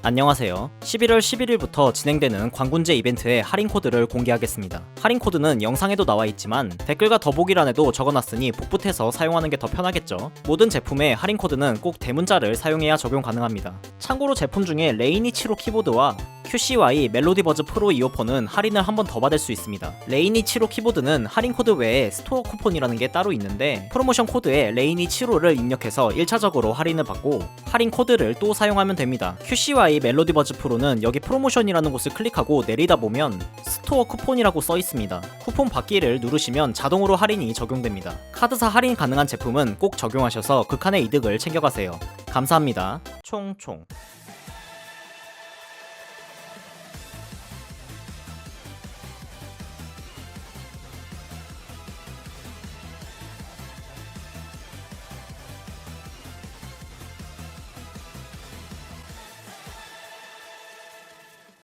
안녕하세요. 11월 11일부터 진행되는 광군제 이벤트의 할인 코드를 공개하겠습니다. 할인 코드는 영상에도 나와 있지만 댓글과 더보기란에도 적어놨으니 복붙해서 사용하는 게 더 편하겠죠. 모든 제품의 할인 코드는 꼭 대문자를 사용해야 적용 가능합니다. 참고로 제품 중에 레이니 7호 키보드와 QCY 멜로디 버즈 프로 이어폰은 할인을 한 번 더 받을 수 있습니다. 레이니 7호 키보드는 할인 코드 외에 스토어 쿠폰이라는 게 따로 있는데 프로모션 코드에 레이니 7호를 입력해서 1차적으로 할인을 받고 할인 코드를 또 사용하면 됩니다. QCY 멜로디 버즈 프로는 여기 프로모션이라는 곳을 클릭하고 내리다 보면 스토어 쿠폰이라고 써 있습니다. 쿠폰 받기를 누르시면 자동으로 할인이 적용됩니다. 카드사 할인 가능한 제품은 꼭 적용하셔서 극한의 이득을 챙겨가세요. 감사합니다. 총총.